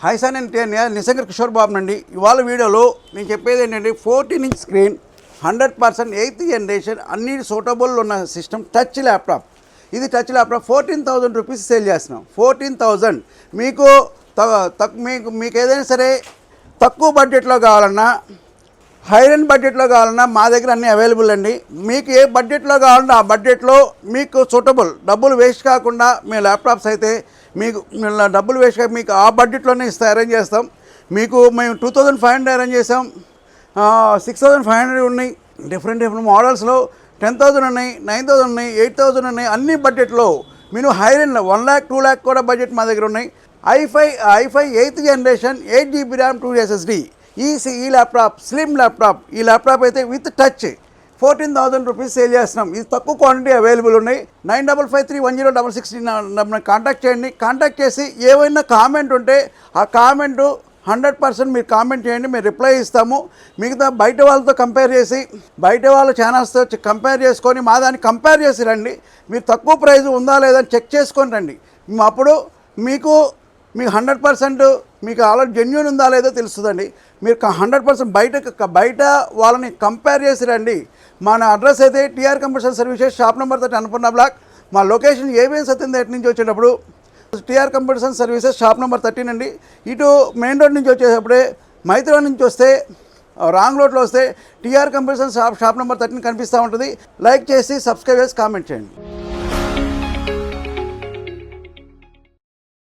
Hi sir నేను నిసంగర్ కిషోర్ బాబు నండి ఇవాళ వీడియోలో నేను చెప్పేది ఏంటంటే fourteen inch screen hundred percent eighth generation అన్ని సూటబుల్ ఉన్న సిస్టమ్ టచ్ ల్యాప్టాప్. ఇది touch laptop fourteen thousand rupees sale చేస్తున్నాం. ఫోర్టీన్ థౌజండ్ మీకు త- తక్- మీకు మీకు ఏదైనా సరే తక్కువ బడ్జెట్లో కావాలన్నా హైరన్ బడ్జెట్లో కావాలన్నా మా దగ్గర అన్నీ అవైలబుల్ అండి. మీకు ఏ బడ్జెట్లో కావాలన్నా ఆ బడ్జెట్లో మీకు సూటబుల్. డబ్బులు వేస్ట్ కాకుండా మీ ల్యాప్టాప్స్ అయితే మీకు డబ్బులు వేస్ట్ కాక మీకు ఆ బడ్జెట్లోనే ఇస్తా అరేంజ్ చేస్తాం. మీకు మేము two thousand five hundred arrange చేసాం సిక్స్ థౌజండ్ ఫైవ్ హండ్రెడ్ ఉన్నాయి. డిఫరెంట్ డిఫరెంట్ మోడల్స్లో టెన్ థౌజండ్ ఉన్నాయి నైన్ థౌజండ్ ఉన్నాయి ఎయిట్ థౌజండ్ ఉన్నాయి. అన్ని బడ్జెట్లో మీరు హైరన్ వన్ ల్యాక్ టూ ల్యాక్ కూడా బడ్జెట్ మా దగ్గర ఉన్నాయి. I five i five eighth generation eight GB RAM two SSD. ఈ ఈ ల్యాప్టాప్ స్లిమ్ ల్యాప్టాప్ ఈ ల్యాప్టాప్ అయితే with touch. Fourteen thousand rupees sale చేస్తున్నాం. ఇది తక్కువ క్వాంటిటీ అవైలబుల్ ఉన్నాయి. Nine double five three one zero double six contact చేయండి. Contact చేసి ఏవైనా కామెంట్ ఉంటే ఆ కామెంట్ హండ్రెడ్ పర్సెంట్ మీరు కామెంట్ చేయండి. మేము రిప్లై ఇస్తాము. మిగతా బయట వాళ్ళతో కంపేర్ చేసి బయట వాళ్ళ ఛానల్స్తో కంపేర్ చేసుకొని మా దాన్ని కంపేర్ చేసి రండి. మీరు తక్కువ ప్రైస్ ఉందా లేదా అని చెక్ చేసుకొని రండి. అప్పుడు మీకు మీకు హండ్రెడ్ పర్సెంట్ మీకు ఆల్రెడీ జెన్యున్ ఉందా లేదో తెలుస్తుందండి. మీరు హండ్రెడ్ పర్సెంట్ బయట బయట వాళ్ళని కంపేర్ చేసి రండి. మన అడ్రస్ అయితే TR computer services shop number తోటి అనుకున్న బ్లాక్ మా లొకేషన్ ఏబిఎన్ ఎటు నుంచి వచ్చేటప్పుడు TR computer services shop number thirteen అండి. ఇటు మెయిన్ రోడ్ నుంచి వచ్చేటప్పుడే మైత్రా నుంచి వస్తే రాంగ్ రోడ్లో వస్తే TR computer shop shop number thirteen కనిపిస్తూ ఉంటుంది. లైక్ చేసి సబ్స్క్రైబ్ చేసి కామెంట్ చేయండి.